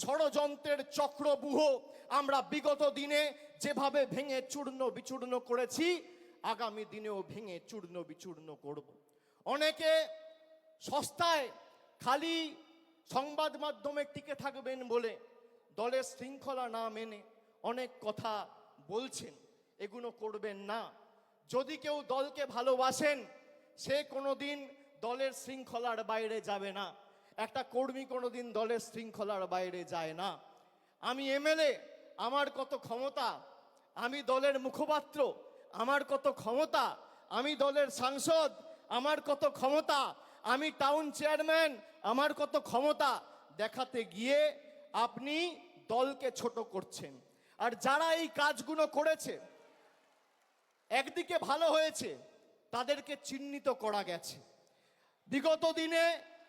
ষড়যন্ত্রের চক্রবুহ আমরা বিগত দিনে যেভাবে ভেঙে চূর্ণ বিচূর্ণ করেছি, আগামী দিনেও ভেঙে চূর্ণ বিচূর্ণ করব। অনেকে সস্তায় খালি সংবাদ মাধ্যমে টিকে থাকবেন বলে দলের শৃঙ্খলা না মেনে অনেক কথা বলছেন এগুলো করবেন না। যদি কেউ দলকে ভালোবাসেন, সে কোনোদিন দলের শৃঙ্খলার বাইরে যাবে না। একটা কর্মী কোনোদিন দলের শৃঙ্খলার বাইরে যায় না। আমি এমএলএ, আমার কত ক্ষমতা? আমি দলের মুখপাত্র, আমার কত ক্ষমতা? আমি দলের সাংসদ, আমার কত ক্ষমতা? আমি টাউন চেয়ারম্যান, আমার কত ক্ষমতা? দেখাতে গিয়ে আপনি দলকে ছোট করছেন। আর যারা এই কাজগুলো করেছে, একদিকে ভালো হয়েছে, তাদেরকে চিহ্নিত করা গেছে। বিগত দিনে